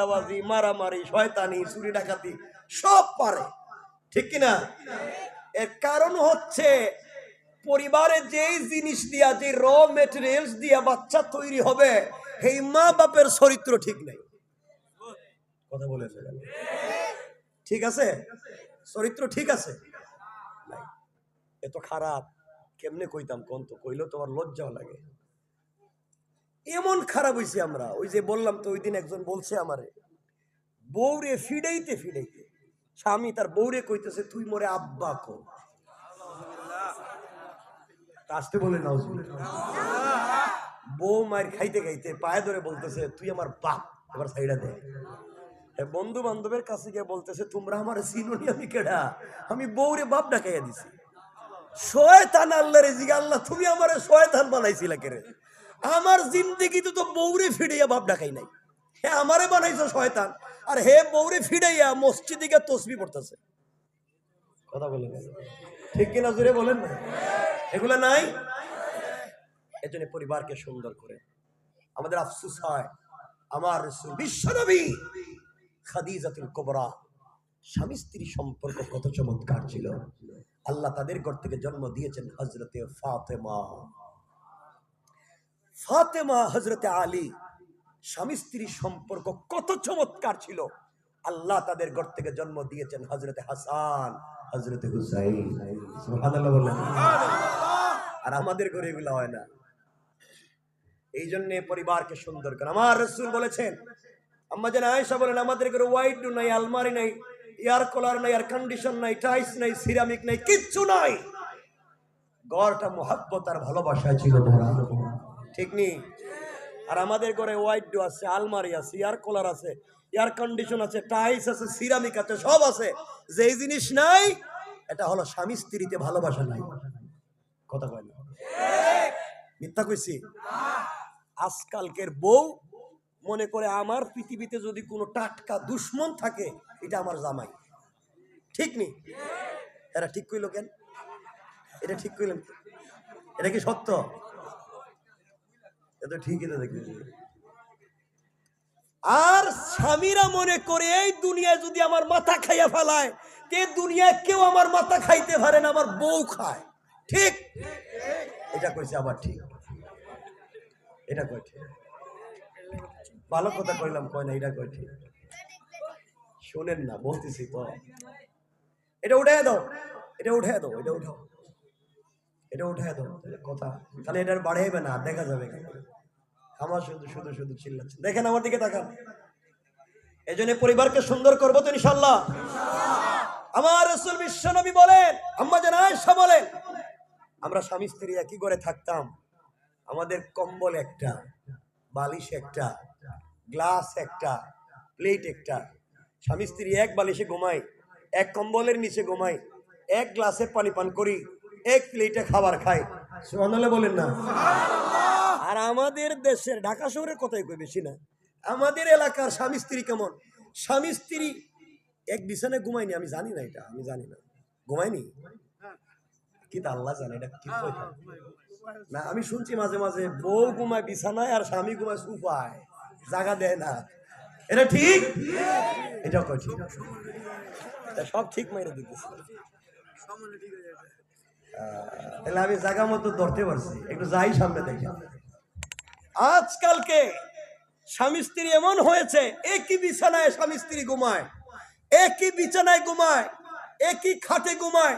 ধান্দাবাজি মারামারি, শয়তানি, চুরি ডাকাতি সব পারে। ঠিক কিনা? এর কারণ হচ্ছে পরিবারে যেই জিনিস দিয়া যে র মেটেরিয়ালস দিয়া বাচ্চা তৈরি হবে, সেই মা বাপের চরিত্র ঠিক নেই। কথা বলে ঠিক আছে? চরিত্র ঠিক আছে? এত খারাপ। কেমনে কইতাম কোন তো? কইলেও তোমার লজ্জাও লাগে। এমন খারাপ হইছে আমরা। ওই যে বললাম তো ওই দিন একজন বলছে আমারে, বউরে ফিডাইতে ফিডাইতে। স্বামী তার বউরে কইতেছে, তুই মোরে আব্বা কো আসতে বলে নাও বউ মায়ের খাইতে খাইতে পায়ে ধরে বলতেছে, তুই আমার বাপ। এবার সাইডা দে বন্ধু বান্ধবের কাছে গিয়ে বলতেছে, তোমরা আমার চিনুনি আমি কেডা? আমি বউরে বাপ ডাকাইয়া দিছি। শয়তান আল্লাহ রে জিগা আল্লাহ তুমি আমারে শয়তান বানাইছিলা কেরে? আমার জিন্দেগিতে তো বউরে ফিড়াইয়া বাপ ডাকাই নাই। হে আমারে বানাইছো শয়তান। আর হে বউরে ফিড়াইয়া মসজিদে গিয়ে তসবি পড়তেছে। কথা বলেন ঠিক কিনা জোরে বলেন না? এগুলা নাই? এজন্য পরিবারকে সুন্দর করে। আমাদের আফসুস হয়, আমার রসুল বিশ্বনবী খাদিজাতুল কোবরা, স্বামী স্ত্রী সম্পর্ক কত চমৎকার ছিল। আল্লাহ তাদের ঘর থেকে জন্ম দিয়েছেন হজরতে ফাতেমা। ফাতেমা হজরতে আলী, স্বামী স্ত্রী সম্পর্ক কত চমৎকার ছিল। আল্লাহ তাদের ঘর থেকে জন্ম দিয়েছেন হজরতে হাসান হজরতে হুসাইন। আর আমাদের ঘরে এগুলো হয় না। এই জন্য পরিবারকে সুন্দর করে, আমার রসুল বলেছেন, আম্মা যেন আয়েশা বলেন, আমাদের ঘরে হোয়াইট নাই, আলমারি নাই, এয়ার কুলার নাই, এয়ার কন্ডিশন নাই টাইস নাই, সিরামিক নাই, কিচ্ছু নাই। ঘরটা মোহাব্বত আর ভালোবাসায় ছিল ভরা। ঠিক নেই। আর আমাদের ঘরে হোয়াইট ডো আছে, আলমারি আছে এয়ার কুলার আছে এয়ার কন্ডিশন আছে টাইস আছে সিরামিক আছে, সব আছে। যেই জিনিস নাই, এটা হলো স্বামী স্ত্রীতে ভালোবাসা নাই। কথা কয় না? মিথ্যা কইছি? আজকালকের বউ মনে করে আমার পৃথিবীতে যদি কোনো টাটকা দুশ্মন থাকে, এটা আমার জামাই। ঠিক নেই? এরা ঠিক কইল কেন? এটা ঠিক কইলেন এটা কি সত্য? এটা ঠিকই তো আর স্বামীরা মনে করে, এই দুনিয়ায় যদি আমার মাথা খাইয়া ফেলায়, তে দুনিয়ায় কেউ আমার মাথা খাইতে পারে না, আমার বউ খায়। ঠিক? এটা কইছে আবার ঠিক। এটা কয় ঠিক। ভালো কথা কইলাম, কয় না, এটা কয় ঠিক। শোনেন না, বলতেছি তো এটা উঠে দাও, এটা উঠে দাও, এটা উঠাও। এটা উঠে দাও কথা। তাহলে এটার বাড়াইবে না দেখা যাবে। আমার শুধু শুধু শুধু চিল্লাচ্ছে। দেখেন আমার দিকে তাকান। এই জন্য পরিবারকে সুন্দর করব তো ইনশাল্লাহ আমার রসুল বিশ্বনবী বলেন, আম্মা যেন আয়েশা বলেন, আমরা স্বামী স্ত্রী একই করে থাকতাম। আমাদের কম্বল একটা, বালিশ একটা, গ্লাস একটা, প্লেট একটা। স্বামী স্ত্রী এক বালিশে ঘুমাই এক কম্বলের নিচে ঘুমাই এক গ্লাসে পানি পান করি। এক প্লেটে খাবার খায়। সুবহানাল্লাহ বলেন না। আর আমাদের দেশের ঢাকা শহরের কথাই কই বেশি না। আমাদের এলাকার স্বামী স্ত্রী কেমন? স্বামী স্ত্রী এক বিছানায় ঘুমায়নি আমি জানি না এটা আমি জানি না। ঘুমায়নি? কি তা আল্লাহ জানে এটা কি না আমি শুনছি মাঝে মাঝে বউ ঘুমায় বিছানায় আর স্বামী ঘুমায় সুফায়। জায়গা দেয় না। এটা ঠিক? এটা ঠিক। সব ঠিক মেরে দিতেছে। তাহলে আমি জায়গা মতো ধরতে পারছি। একটু যাই সামনে দেখি। আজকালকে স্বামী স্ত্রী এমন হয়েছে, একই বিছানায় স্বামী স্ত্রী ঘুমায়, একই বিছানায় ঘুমায়, একই খাটে ঘুমায়,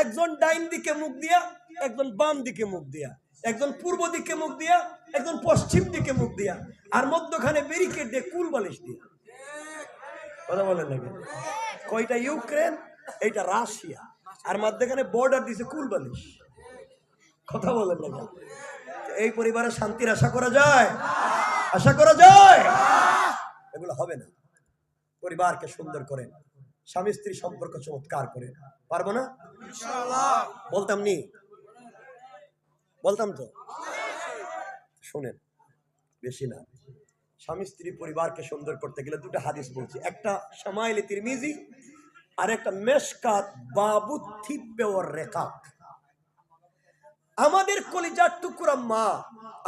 একজন ডাইন দিকে মুখ দিয়া, একজন বাম দিকে মুখ দিয়া, একজন পূর্ব দিকে মুখ দিয়া, একজন পশ্চিম দিকে মুখ দিয়া, আর মধ্যখানে ব্যারিকেড দিয়ে কুল বালিশ দিয়া। কথা বলেন কয়টা ইউক্রেন, এইটা রাশিয়া। আর মধ্যখানে বর্ডার দিছে কুল বালিশ। কথা বলেন না এই পরিবারে শান্তির আশা করা যায়? আশা করা যায়? এগুলো হবে না। পরিবারকে সুন্দর করেন। স্বামী স্ত্রী সম্পর্ক চমৎকার করে পারব না? বলতাম নি? বলতাম তো? শোনেন বেশি না। স্বামী স্ত্রী পরিবারকে সুন্দর করতে গেলে দুটো হাদিস বলছি। একটা সামাইলে তিরমিজি আর একটা মেশকাত বাবু থিব্বে ওর রেখাক আমাদের কলিজার টুকরা মা,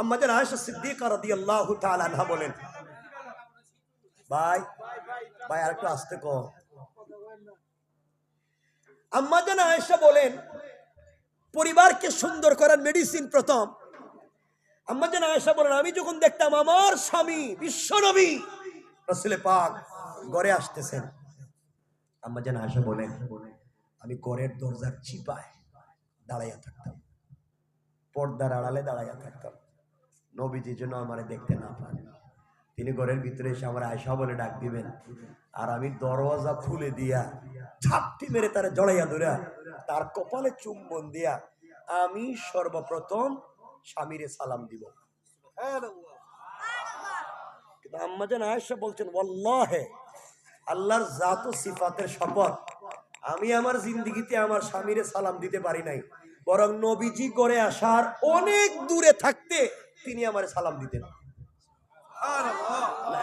আমাদের আয়েশা সিদ্দিকা রাদিয়াল্লাহু তাআলা আনহা বলেন, ভাই ভাই আর একটু আসতে কো আম্মা যেন বলেন, পরিবারকে সুন্দর করার মেডিসিন প্রথম। আম্মা আয়েশা বলেন, আমি যখন দেখতাম আমার স্বামী, বিশ্বনবী রসুলে পাক ঘরে আসতেছেন। আম্মা যেন আয়েশা বলেন আমি ঘরের দরজার চিপায় দাঁড়াইয়া থাকতাম। পর্দার আড়ালে দাঁড়াইয়া থাকতাম। নবীজি যেন আমার দেখতে না পান। তিনি ঘরের ভিতরে এসে আমার আয়সা বলে ডাক দিবেন, আর আমি দরওয়াজা খুলে দিয়া, ঝাপটি মেরে তারা জড়াইয়া ধরিয়া, তার কপালে চুম্বন দিয়া আমি সর্বপ্রথম স্বামীরে সালাম দিব। কিন্তু আম্মা যেন আয়েশা বলছেন, ওয়াল্লাহে আল্লাহর জাত ও সিফাতের শপথ। আমি আমার জিন্দিগিতে আমার স্বামীরে সালাম দিতে পারি নাই। বরং নবীজি করে আসার অনেক দূরে থাকতে তিনি আমার সালাম দিতেন।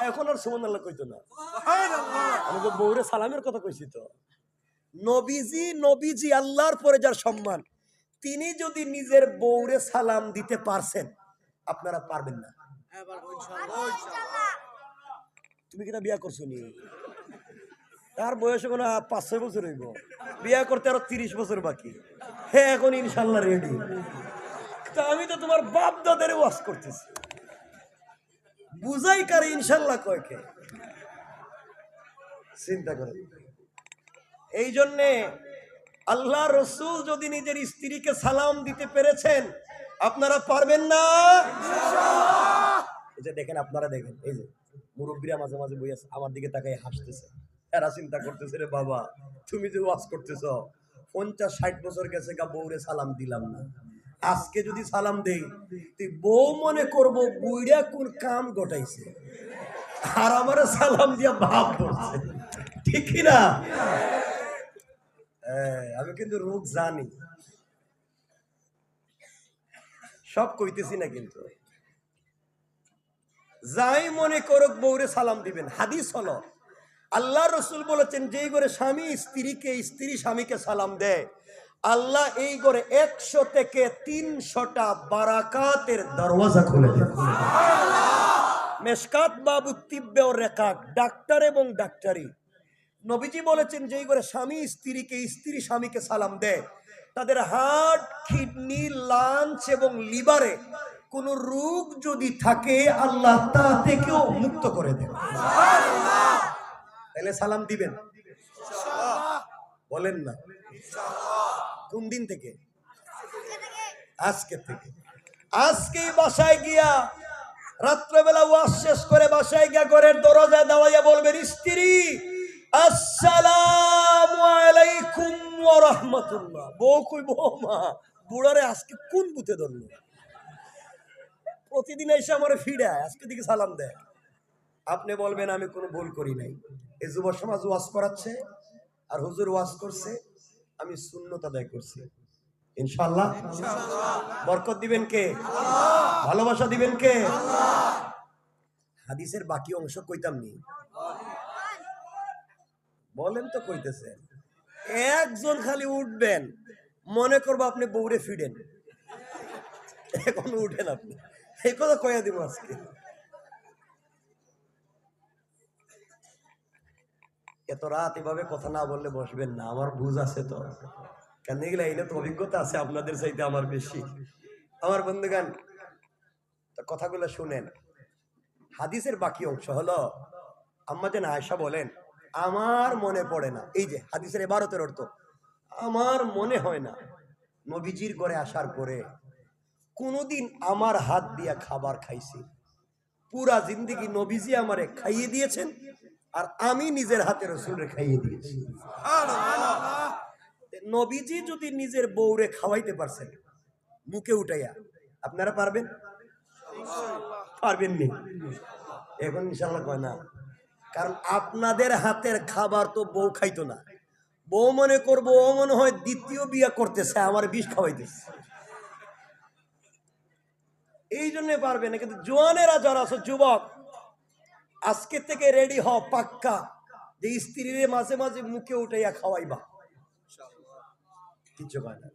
এখন আর সুমন আল্লাহ কইতো না। আমি তো বউরে সালামের কথা কইছি তো। নবীজি নবীজি আল্লাহর পরে যার সম্মান তিনি যদি নিজের বউরে সালাম দিতে পারছেন আপনারা পারবেন না। তুমি কিনা বিয়া করছ নি? তার বয়স এখন পাঁচ, ছয় বছর হইব। বিয়া করতে আরও তিরিশ বছর বাকি। হ্যাঁ এখন ইনশাল্লাহ রেডি তা আমি তো তোমার বাপ দাদারে ওয়াশ করতেছি। বুঝাই কারে ইনশাল্লাহ কয়কে চিন্তা করে এই জন্যে আল্লাহ রসুল যদি নিজের স্ত্রীকে সালাম দিতে পেরেছেন, আপনারা পারবেন না? এই যে দেখেন, আপনারা দেখেন, এই যে মুরব্বীরা মাঝে মাঝে বই আছে আমার দিকে তাকাই হাসতেছে। এরা চিন্তা করতেছে, রে বাবা, তুমি যে ওয়াজ করতেছ, পঞ্চাশ, ষাট বছর গেছে গা বউরে সালাম দিলাম না। আজকে যদি সালাম দেই, তুই বউ মনে করব বুইড়া কোন কাম ঘটাইছে। আর আমার সালাম দিয়া ভাব ধরছে। ঠিক না? আমি কিন্তু রোগ জানি। সব কইতেছি না কিন্তু। যাই মনে করুক বউরে সালাম দিবেন। হাদিস হলো আল্লাহ রসুল বলেছেন, যেই করে স্বামী, স্ত্রীকে, স্ত্রী স্বামীকে সালাম দেয়, আল্লাহ এই করে একশো থেকে তিনশোটা বারাকাতের দরওয়াজা খুলে দেয়। মেশকাত, বাবু, তিব্বে ও রেকাক, ডাক্তার এবং ডাক্তারি। নবীজি বলেছেন, যেই করে স্বামী, স্ত্রীকে, স্ত্রী স্বামীকে সালাম দেয়, তাদের হার্ট, কিডনি লাঞ্চ এবং লিভারে কোন রোগ যদি থাকে, আল্লাহ তা থেকেও মুক্ত করে দেন। তাহলে সালাম দিবেন। বলেন না। কোন দিন থেকে? আজকে থেকে। আজকে বাসায় গিয়া রাত্রেবেলা ওয়াজ শেষ করে বাসায় গিয়া ঘরের দরজা দেওয়াইয়া বলবেন, স্ত্রী, আসসালামু আলাইকুম ওয়া রাহমাতুল্লাহ। বউ কই বউ মা, বুড়ারে আজকে কোন বুতে ধরলো? প্রতিদিন এসে আমার ফিরায় আজকে দিকে সালাম দেয়। আপনি বলবেন, আমি কোনো ভুল করি নাই। এই যুব সমাজ ওয়াজ করাচ্ছে আর হুজুর ওয়াজ করছে, আমি শূন্যতা আদায় করছি। ইনশাল্লাহ বরকত দিবেন কে? ভালোবাসা দিবেন কে? হাদিসের বাকি অংশ কইতাম নি। বলেন তো কইতেছেন। একজন খালি উঠবেন, মনে করব আপনি বৌরে ফিরেন। এখন উঠেন আপনি। এই কথা কয়া দিব আজকে। এত রাত এভাবে কথা না বললে বসবেন না, আমার বুঝ আছে তো। কেন এগুলো এইটা তো অভিজ্ঞতা আছে আপনাদের চাইতে আমার বেশি। আমার বন্ধুগান তো কথাগুলো শুনেন। হাদিসের বাকি অংশ হলো, আম্মা যেন আয়সা বলেন, আমার মনে পড়ে না। এই যে, হাদিসের এবারতের অর্থ, আমার মনে হয় না নবীজির ঘরে আসার পরে কোনোদিন আমার হাত দিয়া খাবার খাইছি। পুরা জিন্দিগি নবীজি আমারে খাইয়ে দিয়েছেন আর আমি নিজের হাতে রসুলের খাইয়ে দিয়েছি। নবীজি যদি নিজের বউরে খাওয়াইতে পারছেন, মুখে উঠাইয়া, আপনারা পারবেন? পারবেন এখন ইনশাল্লাহ কয় না। কারণ আপনাদের হাতের খাবার তো বউ খাইতো না। বউ মনে করব, ও মনে হয় দ্বিতীয় বিয়া করতেছে, আমার বিষ খাওয়াইতেছে। এই জন্য পারবে না। কিন্তু জোয়ানেরা যারা আছো, যুবক আজকে থেকে রেডি হ পাক্কা। যে স্ত্রীর মাঝে মাঝে মুখে উঠাইয়া খাওয়াইবা। কিচ্ছু কয় না।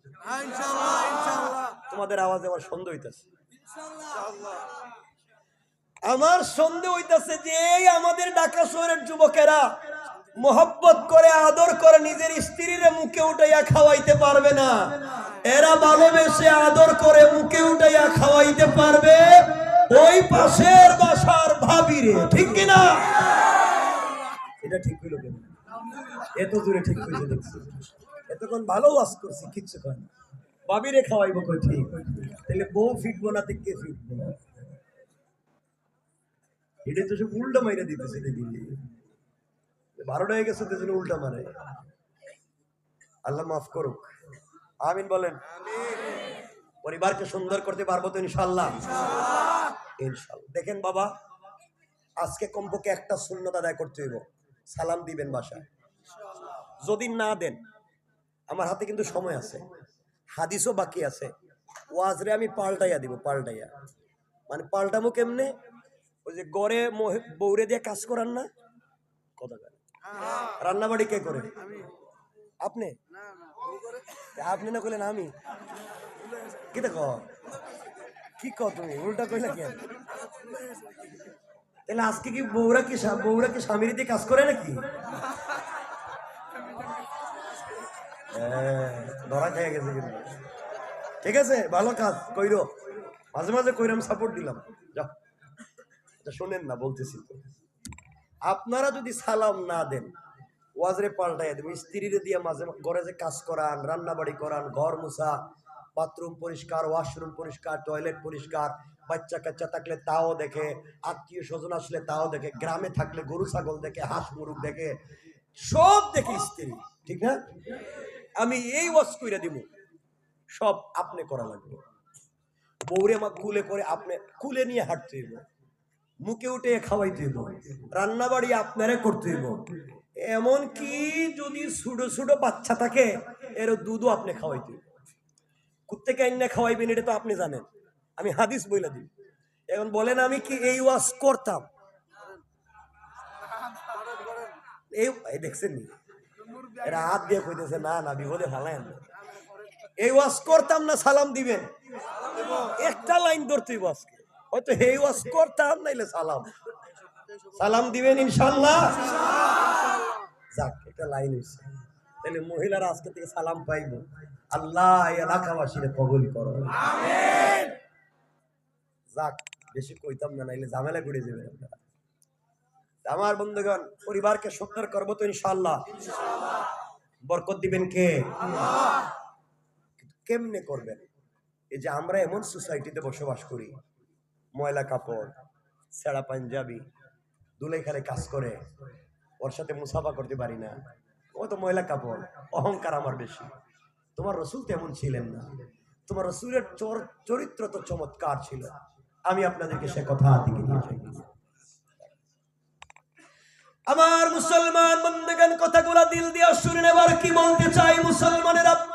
তোমাদের আওয়াজে আমার সন্দেহ হইতেছে। আমার সন্দেহ হইতাছে যে এই আমাদের ঢাকা শহরের যুবকেরা মোহব্বত করে আদর করে নিজের স্ত্রীর মুখে উঠাইয়া খাওয়াইতে পারবে না। এরা ভালোবেসে আদর করে মুখে উঠাইয়া খাওয়াইতে পারবে। ওই পাশের বাসার ভাবি রে ঠিক কিনা? এটা ঠিক হইল কেন? এত দূরে ঠিক হয়েছে দেখছি এতক্ষণ ভালো ওয়াজ করছি, কিচ্ছু কয় না। ভাবিরে খাওয়াইবো কই ঠিক। তাহলে বউ ফিটবো না কে ফিটবো? এটা তো সব উল্টা মাইরা দিতেছে দেখি। বারোটা হয়ে গেছে, তো উল্টা মারে। আল্লাহ মাফ করুক। আমিন বলেন। পরিবারকে সুন্দর করতে পারব তো ইনশাল্লাহ ইনশাল্লাহ দেখেন বাবা আজকে কমপক্ষে একটা শূন্যতা আদায় করতে হইব। সালাম দিবেন বাসায়। যদি না দেন আমার হাতে কিন্তু সময় আছে। হাদিসও বাকি আছে। ওয়াজরে আমি পাল্টাইয়া দিব পাল্টাইয়া। মানে পাল্টামো কেমনে? ওই যে গড়ে বৌরে দিয়ে কাজ করান না? কথা। রান্নাবাড়ি কে করে? আপনি? আপনি না করলেন আমি? কি দেখ? কি কও তুমি? উল্টা কইলা কেন? তাহলে আজকে কি বৌরা কি বৌরা কি স্বামীর দিয়ে কাজ করে নাকি? হ্যাঁ, ধরা খেয়ে গেছে কিন্তু। ঠিক আছে ভালো কাজ কইরো। মাঝে মাঝে কইরাম সাপোর্ট দিলাম। যাও। এটা শোনেন না বলতেছি। আপনারা যদি সালাম না দেন ওয়াজরে পাল্টাই দেবেন স্ত্রীরে দিয়ে মাঝে ঘরে যে কাজ করান রান্না বাড়ি করান ঘর মুছা বাথরুম পরিষ্কার, ওয়াশরুম পরিষ্কার, টয়লেট পরিষ্কার বাচ্চা কাচ্চা থাকলে তাও দেখে, আত্মীয় স্বজন আসলে তাও দেখে, গ্রামে থাকলে গরু, ছাগল দেখে, হাঁস, মুরুগ দেখে, সব দেখে স্ত্রী, ঠিক না? আমি এই ওয়াশ কইরা দিব সব আপনি করা লাগবে। বৌরে মা কুলে করে আপনি কুলে নিয়ে হাঁটতে হইব, মুখে উঠে খাওয়াইতে হইব রান্না বাড়ি আপনারে করতে হইব। এমন কি যদি ছোটো ছোটো বাচ্চা থাকে এর দুধও আপনি খাওয়াইতে হইব। কুত্তে কাইন্না খাওয়াইবেন, এটা তো আপনি জানেন। আমি হাদিস বইলা দিই। এখন বলেন, আমি কি এই ওয়াজ করতাম? এই দেখছেন হাত দিয়ে কইতেছে, না না, বিপদে এই করতাম না সালাম দিবেন? একটা লাইন ধরতে হইব আজকে। হয়তো এই ওয়াজ করতাম, নাইলে সালাম। সালাম দিবেন ইনশাল্লাহ যাক, একটা লাইন হইছে। তাহলে মহিলারা আজকে থেকে সালাম পাইব। আল্লাহ এলাকাবাসীরে কবুল করো। যাক বেশি কইতাম না নাইলে ঝামেলা যাবেন আপনারা। আমার বন্ধুগণ পরিবারকে সুন্দর করব তো ইনশাল্লাহ বরকত দিবেন কে? কেমনে করবেন? এই যে আমরা এমন সোসাইটিতে বসবাস করি ময়লা কাপড় ছেঁড়া পাঞ্জাবি দুলাই খালে কাজ করে ওর সাথে মুসাফা করতে পারি না। ও তো ময়লা কাপড়, অহংকার আমার বেশি। তোমার রসুল তেমন ছিলেন না। তোমার রসুলের চর- চরিত্র তো চমৎকার ছিল। আমি আপনাদেরকে সে কথা দিকে আমার মুসলমান বন্ধুগণ, কথাগুলা দিল দিয়া শুনে এবার কি বলতে চাই মুসলমানেরা?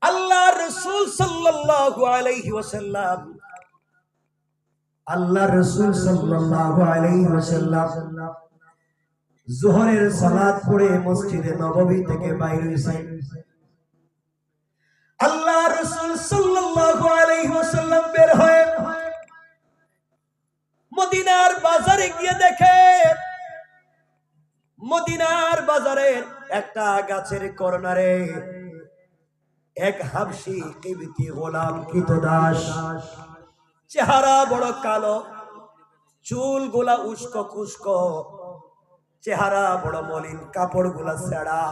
আল্লাহ রসুল সাল্লাল্লাহু আলাইহি ওয়াসাল্লাম আল্লাহ রসুল সাল্লাল্লাহু আলাইহি ওয়াসাল্লাম জোহরের সালাত পড়ে মসজিদে নববী থেকে বাইরে আল্লাহ রসুল সাল্লাল্লাহু আলাইহি ওয়াসাল্লাম বের হয়ে মদিনার বাজারে গিয়ে দেখে, মদিনার একটা গাছের কর্নারে এক হাবসি কিবিতি গোলাম চেহারা বড় কালো চুল গোলা উস্কো খুস্কো। চেহারা বড় মলিন কাপড়গুলা ছেঁড়া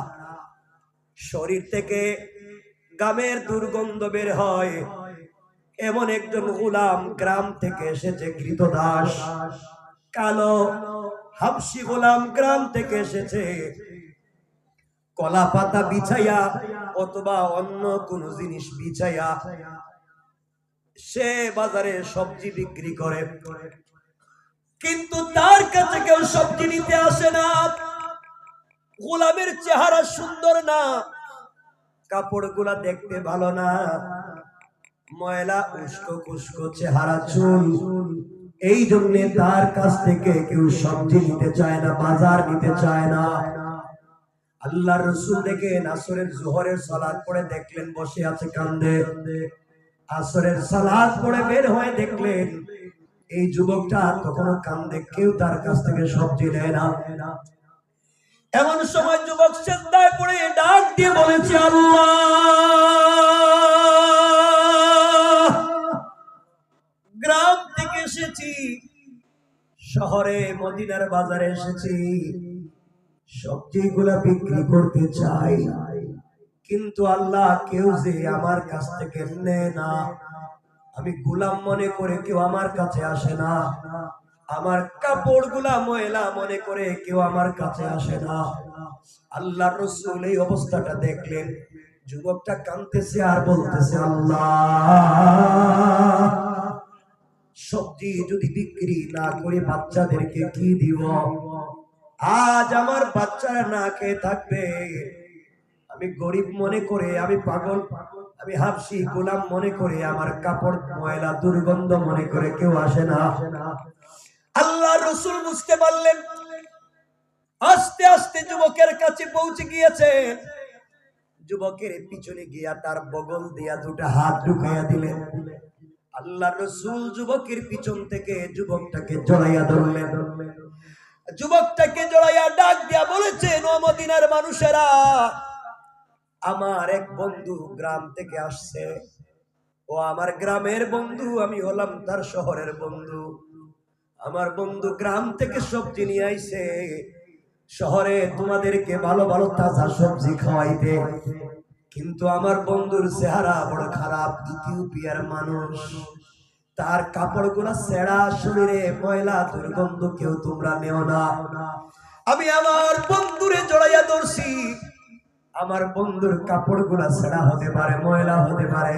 শরীর থেকে গামের দুর্গন্ধ বের হয়। এমন একজন গোলাম গ্রাম থেকে এসেছে কৃতদাস। কালো হাবসি গোলাম গ্রাম থেকে এসেছে। কলা পাতা বিছাইয়া অথবা অন্য কোন জিনিস বিছাইয়া সে বাজারে সবজি বিক্রি করে। কিন্তু তার কাছে কেউ সবজি নিতে আসে না। গোলামের চেহারা সুন্দর না। কাপড়গুলা দেখতে ভালো না। ময়লা উস্কো কুস্কো চেহারা চুল। এই জন্য তার কাছ থেকে কেউ সবজি নিতে চায় না, বাজার নিতে চায় না। আল্লাহ রসুল দেখে আসরের জোহরের সালাদ পড়ে দেখলেন, বসে আছে কান্দে। আসরের সালাদ পড়ে বের হয়ে দেখলেন এই যুবকটা তখনও কান্দে, কেউ তার কাছ থেকে সবজি নেয় না। এমন সময় যুবক সেজদায় পড়ে ডাক দিয়ে বলেছে, আল্লাহ! গ্রাম থেকে এসেছি, শহরে মদিনার বাজারে এসেছি। সবজিগুলা বিক্রি করতে চাই, কিন্তু আল্লাহ কেউ যে আমার কাছ থেকে নেয় না। আমি গোলাম মনে করে কেউ আমার কাছে আসে না। আমার কাপড়গুলা ময়লা মনে করে কেউ আমার কাছে আসে না। আল্লাহ রসুল এই অবস্থাটা দেখলেন। যুবকটা কাঁদতেছে আর বলতেছে, আল্লাহ, সবজি যদি বিক্রি না করে বাচ্চাদেরকে কি দিব? আজ আমার বাচ্চারা না খেয়ে থাকবে। আমি গরিব মনে করে, আমি পাগল। পাগল আমি হাফসি গোলাম মনে করে আমার কাপড় ময়লা দুর্গন্ধ মনে করে কেউ আসে না। আল্লাহ রসুল বুঝতে পারলেন, আস্তে আস্তে যুবকের কাছে পৌঁছে গিয়েছে। যুবকের পিছনে গিয়া তার বগল দিয়া দুটা হাত ঢুকাইয়া দিলেন। আল্লাহ রসুল যুবকের পিছন থেকে যুবকটাকে জড়াইয়া ধরলেন। যুবকটাকে জড়াইয়া ডাক দিয়া বলেছে নমদিনার মানুষেরা আমার এক বন্ধু গ্রাম থেকে আসছে। ও আমার গ্রামের বন্ধু, আমি হলাম তার শহরের বন্ধু। আমার বন্ধু গ্রাম থেকে সবজি নিয়ে আইছে। শহরে তোমাদেরকে ভালো ভালো তাজা সবজি খাওয়াইতে। কিন্তু আমার বন্ধুর চেহারা বড় খারাপ, ইথিওপিয়ার মানুষ। তার কাপড়গুলো সেরা শরীরে ময়লা, দুর্গন্ধ কেউ তোমরা নেও না। আমি আমার বন্ধুরে জড়াইয়া ধরছি। আমার বন্ধুর কাপড়গুলা ছেঁড়া হতে পারে, ময়লা হতে পারে।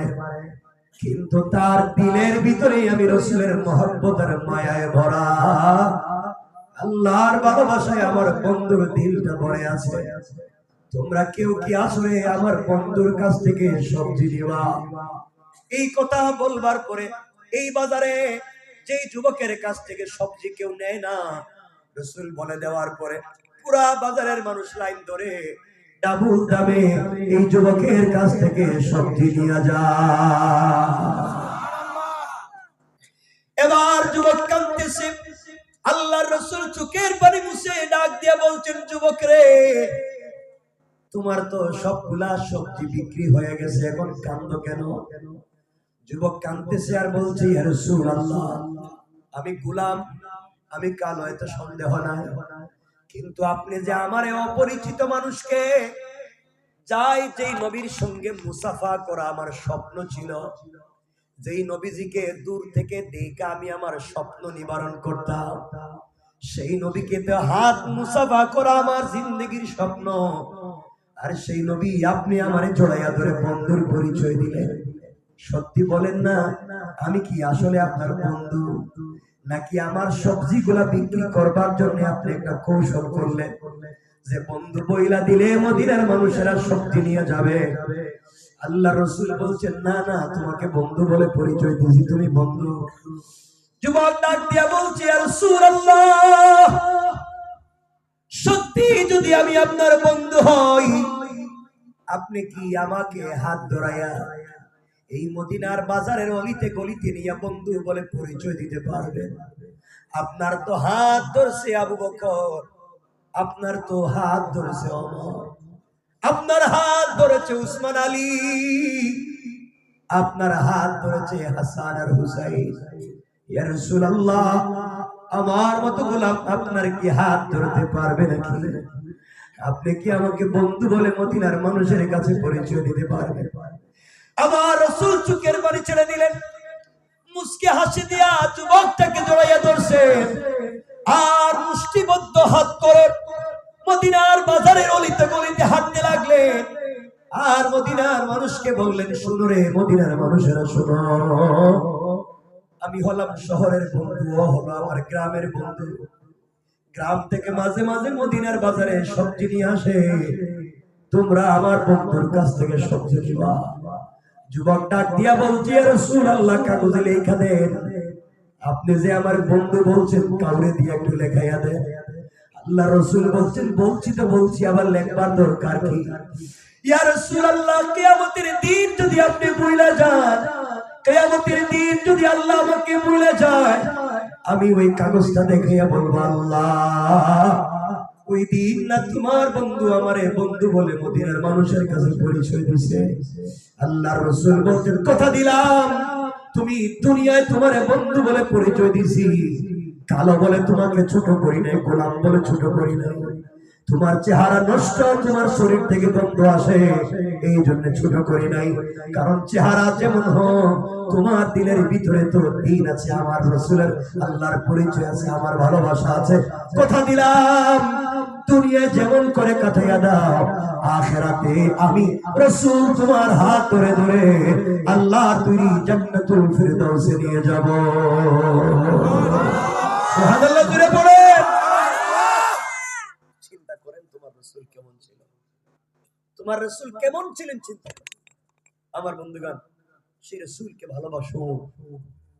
কিন্তু তার দিলের ভিতরে আমি রসুলের মহব্বতের মায়ায় ভরা। আল্লাহর ভালোবাসায় আমার বন্ধুর দিলটা ভরে আছে। তোমরা কেউ কি আসলে আমার বন্ধুর কাছ থেকে সবজি নেওয়া এই কথা বলবার পরে এই বাজারে যেই যুবকের কাছ থেকে সবজি কেউ নেয় না, রসুল বলে দেওয়ার পরে পুরা বাজারের মানুষ লাইন ধরে দামে এই যুবকের কাছ থেকে নিয়ে যা এবার যুবক রসুল চোখের পানি মুছে ডাক দিয়ে বলছেন, যুবক রে, তোমার তো সবগুলা সবজি বিক্রি হয়ে গেছে, এখন কান্দ কেন? যুবক কাঁদতেছে আর বলছে, "ইয়া রাসূলুল্লাহ, আমি গুলাম, আমি কাল হয়তো সন্দেহ নাই। কিন্তু আপনি যে আমার অপরিচিত মানুষকে, যাই যেই নবীর সঙ্গে মুসাফা করা আমার স্বপ্ন ছিল, যেই নবীজিকে দূর থেকে দেখে আমি আমার স্বপ্ন নিবারণ করতাম, সেই নবীকে তো হাত মুসাফা করা আমার জিন্দগির স্বপ্ন। আর সেই নবী আপনি আমার জড়াইয়া ধরে বন্ধুর পরিচয় দিলেন। সত্যি বলেন না, আমি কি আসলে আপনার বন্ধু? নাকি আমার সবজিগুলা বিক্রি করবার জন্য আপনি একটা কৌশল করলেন? যে বন্ধু বইলা দিলে মদিনার মানুষেরা সবজি নিয়ে যাবে। আল্লাহ রসুল বলছেন, না না, তোমাকে বন্ধু বলে পরিচয় দিয়েছি, তুমি বন্ধু। যুবক ডাক দিয়া বলছি সত্যি যদি আমি আপনার বন্ধু হই, আপনি কি আমাকে হাত ধরাইয়া এই মদিনার বাজারের অলিতে গলিতে নিয়ে বন্ধু বলে পরিচয় দিতে পারবেন আপনার তো হাত ধরছে আবু বকর, আপনার তো হাত ধরেছে অমর আপনার হাত ধরেছে উসমান আলী, আপনার হাত ধরেছে হাসান আর হুসাইন। ইয়া আমার মতো গোলাম আপনার কি হাত ধরতে পারবে নাকি? আপনি কি আমাকে বন্ধু বলে মদিনার মানুষের কাছে পরিচয় দিতে পারবেন? আমার রসুল চুকের বাড়ি ছেড়ে দিলেন। মুসকে হাসি দিয়া যুবকটাকে জড়াইয়া ধরছেন আর মুষ্টিবদ্ধ হাত করে মদিনার বাজারের অলিতে গলিতে হাঁটতে লাগলেন আর মদিনার মানুষকে বললেন, শুনো রে, মদিনার মানুষেরা শুনো। আমি হলাম শহরের বন্ধু, ও হলো আমার গ্রামের বন্ধু। গ্রাম থেকে মাঝে মাঝে মদিনার বাজারে সবজি নিয়ে আসে। তোমরা আমার বন্ধুর কাছ থেকে সবজি নিবা। যুবক ডাক দিয়া বলছি রসুল আল্লাহ কাগজে লেখা দেন। আপনি যে আমার বন্ধু বলছেন, কাউরে দিয়ে একটু লেখাইয়া দেন। আল্লাহ রসুল বলছেন, বলছি তো বলছি, আবার লেখবার দরকার কি? ইয়া রসুল আল্লাহ কেয়ামতের দিন যদি আপনি ভুলে যান, কেয়ামতের দিন যদি আল্লাহ আমাকে ভুলে যায়, আমি ওই কাগজটা দেখে বলব, আল্লাহ ওই দিন না তোমার বন্ধু আমারে বন্ধু বলে মদিনার মানুষের কাছে পরিচয় দিছে। আল্লাহর রসুল বলতেন কথা দিলাম। তুমি দুনিয়ায় তোমার বন্ধু বলে পরিচয় দিছি। কালো বলে তোমাকে ছোট করি নাই গোলাম বলে ছোট করি নাই। তোমার চেহারা নষ্ট, তোমার শরীর থেকে গন্ধ আসে। এই জন্য ছোট করি নাই। কারণ চেহারা যেমন হোক, তোমার দিলের ভিতরে তো দিন আছে, আমার রসুলের আল্লাহর পরিচয় আছে, আমার ভালোবাসা আছে। কথা দিলাম দুনিয়া যেমন করে কাটাইয়া দাও, আখেরাতে আমি রসুল তোমার হাত ধরে ধরে আল্লাহ তুই জান্নাতুল ফিরদাউসে নিয়ে যাব। সুবহানাল্লাহ জুড়ে পড়ে চিন্তা করেন তোমার রসুল কেমন ছিল তোমার রসুল কেমন ছিলেন চিন্তা আমার বন্ধুগান সেই রসুলকে ভালোবাসো।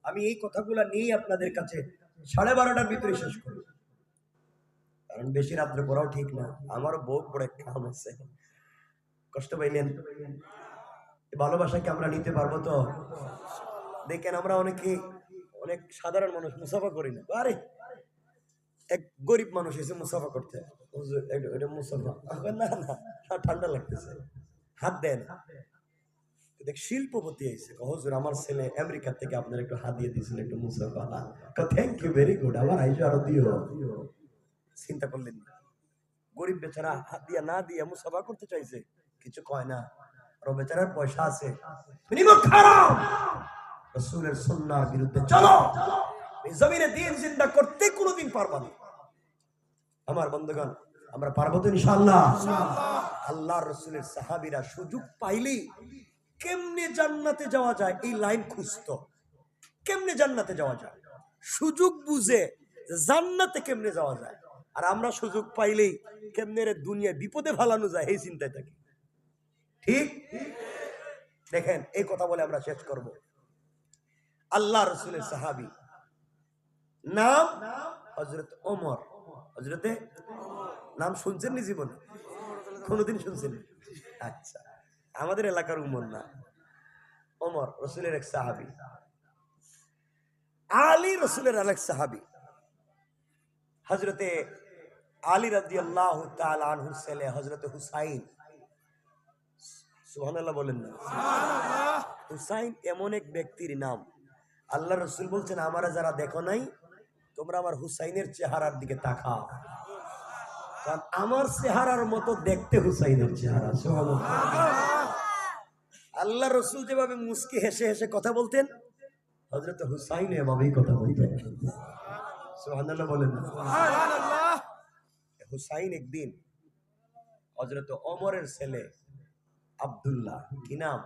আমি এই কথাগুলা নিয়ে আপনাদের কাছে সাড়ে বারোটার ভিতরে শেষ করি। কারণ বেশি রাত্রে পড়াও ঠিক না, আমারও বড় একটা কাম আছে। কষ্ট পাইলেন? ভালোবাসাকে আমরা নিতে পারব তো? দেখেন আমরা অনেকে অনেক সাধারণ মানুষ মুসাফা করি না। আরে, এক গরিব মানুষ এসে মুসাফা করতে হুজুর, মুসাফা না না ঠান্ডা লাগতেছে। হাত দেয় না। দেখ শিল্পপতি আমার ছেলে আমেরিকা থেকে আপনার একটু হাত দিয়ে দিয়েছিল একটু মুসাফা থ্যাংক ইউ ভেরি গুড দিও। চিন্তা করলেন না। গরিব বেচারা হাত দিয়া না দিয়া মুসাফা করতে চাইছে। কিছু কয় না। আর বেচারার পয়সা আছে। রসুলের সুন্নার বিরুদ্ধে চলো। জমিনে দিন জিন্দা করতে কোনোদিন পারবা না। আমার বন্ধুগণ, আমরা পারব তো ইনশাআল্লাহ? আল্লাহ রসুলের সাহাবীরা সুযোগ পাইলেই কেমনে জান্নাতে যাওয়া যায়? এই লাইন খুঁজতো। কেমনে জান্নাতে যাওয়া যায়? সুযোগ বুঝে জান্নাতে কেমনে যাওয়া যায়? আর আমরা সুযোগ পাইলেই কেমনে দুনিয়া বিপদে ফালানো যায়, এই চিন্তায় থাকি। ঠিক? দেখেন, এই কথা বলে আমরা শেষ করব। আল্লাহ রসুলের সাহাবি নাম হজরত ওমর। হজরতে নাম শুনছেন নি জীবনে? কোনোদিন শুনছেন আচ্ছা আমাদের এলাকার উমর না। ওমর রসুলের এক সাহাবি। আলী রসুলের আরেক সাহাবি। হজরতে আলী রাজি আল্লাহ আনহুর ছেলে হজরতে হুসাইন। সুহানাল্লাহ বলেন না। হুসাইন এমন এক ব্যক্তির নাম। আল্লাহ রসুল বলছেন আমারা যারা দেখো নাই তোমরা আমার হুসাইনের চেহারার দিকে তাকাও। কারণ আমার চেহারার মতো দেখতে হুসাইনের চেহারা আল্লাহ রসুল যেভাবে মুস্কি হেসে হেসে কথা বলতেন হজরত হুসাইন এভাবেই কথা বলতেন। সুবহানাল্লাহ বলেন হুসাইন একদিন হজরত ওমরের ছেলে আব্দুল্লাহ কি নাম?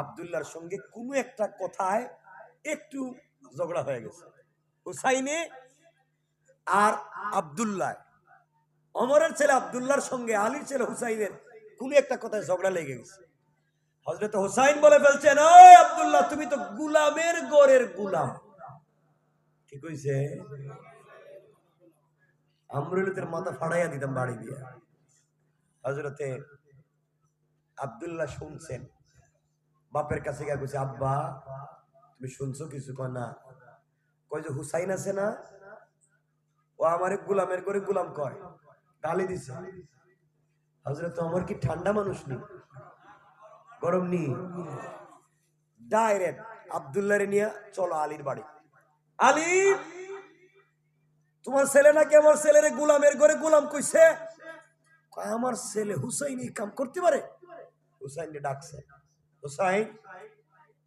আব্দুল্লাহর সঙ্গে কোনো একটা কথায় একটু ঝগড়া হয়ে গেছে। হুসাইনে আর আব্দুল্লাহ। অমরের ছেলে আব্দুল্লাহর সঙ্গে, আলীর ছেলে হুসাইনের কোন একটা কথায় ঝগড়া লেগে গেছে। হজরত হুসাইন বলে ফেলছেন ওই আব্দুল্লাহ, তুমি তো গুলামের গড়ের গুলাম। ঠিক হইছে আমরুলিতের মাথা ফাড়াইয়া দিতাম বাড়ি দিয়া। হজরতে আব্দুল্লাহ শুনছেন। বাপের কাছে গিয়ে কইছে, আব্বা, তুমি শুনছো কিছু কয় কয় যে, হুসাইন আছে না? ও আমার গুলামের করে গুলাম কয়, গালি দিছে। হজরত আমার কি ঠান্ডা মানুষ নি? গরম নি। ডাইরেক্ট আবদুল্লাহরে নিয়ে চলো আলীর বাড়ি। আলী, তোমার ছেলে নাকি আমার ছেলের গুলামের ঘরে গুলাম কইছে? আমার ছেলে হুসাইন এই কাম করতে পারে? হুসাইনকে ডাকছে। হুসাইন,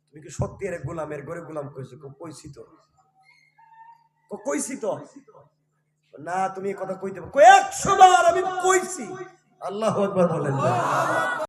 তুমি কি সত্যি এর গোলামের ঘরে গোলাম কইছো? কইছি তো। কইছি তো। না তুমি কথা কইতে একশো বার আমি কইছি। আল্লাহ একবার বলেন।